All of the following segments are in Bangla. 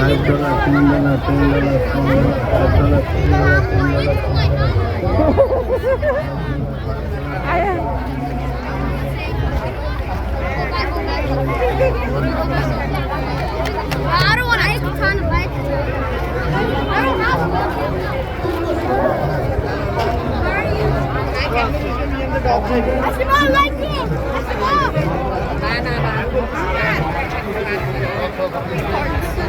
five dollar, ten dollar, ten dollar, ten dollar, five dollar, ten dollar, ten dollar, ten dollar. I don't want. I have time like. buy. I don't have one. Where are you? I can't see you in the dog. I should not like it. I should not. Nah, nah, nah.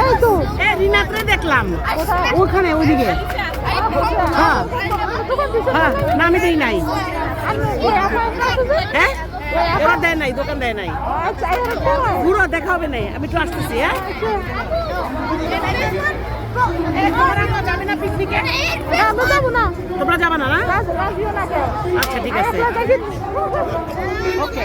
এই তো। এ দেখলাম। ওখানে ওদিকে। হ্যাঁ। হ্যাঁ না দেই নাই। হ্যাঁ? এবার দেয় নাই দোকান দেয় নাই। পুরো দেখা হবে নাই আমি একটু আসতেছি হ্যাঁ? তোমরা যাবে না। তোমরা যাবে না না? আচ্ছা ঠিক আছে। ওকে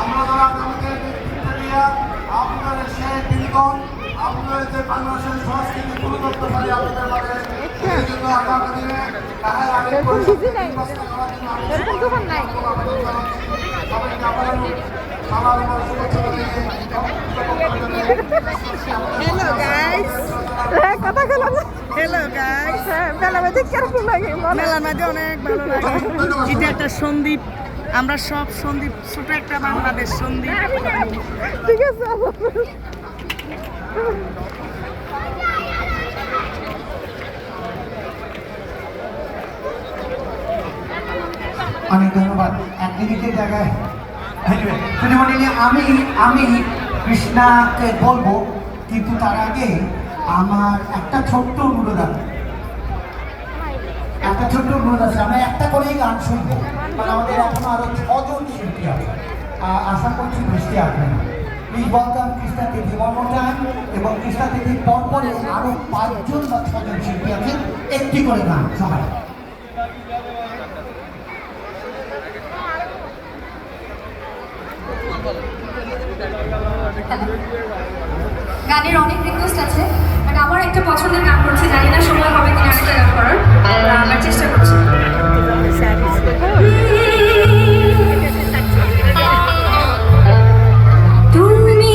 আমরা যারা আমাদের ভিক্টোরিয়া আপনাদের সেই বিনোদন আপনাদের যে বাংলাদেশের সংস্কৃতি তুলে ধরতে পারি আপনাদের মাঝে এই জন্য আগামী দিনে তাহার আগে। সবাইকে আবারও সালাম ও গাইস কথা হ্যালো গাইস মেলা মেঝে কেরকম লাগে মেলার মাঝে অনেক ভালো লাগে। এটা একটা সন্দীপ আমরা সব সন্দীপ ছোট একটা বাংলাদেশ সন্দীপ। ঠিক আছে অনেক ধন্যবাদ। অ্যাক্টিভিটির জায়গায় আমি আমি কৃষ্ণাকে বলব কিন্তু তার আগে আমার একটা ছোট্ট অনুরোধ আছে। একটা ছোট্ট অনুরোধ আছে আমরা একটা করেই গান শুনব। মানে আমাদের এখনও আরও ছজন শিল্পী আছে। আশা করছি বৃষ্টি আসবে না। প্লিজ ওয়েলকাম কৃষ্ণা তিথি মর্মটান এবং কৃষ্ণা তিথির পরপরে আরও পাঁচজন বা ছজন শিল্পী আছে। একটি করে গান, সবাই। গানের অনেক রিকোয়েস্ট আছে। আমার একটা পছন্দের গান করছি, জানি না সময় হবে কিনা আরেকটা গান করার আমরা চেষ্টা করছি। তুমি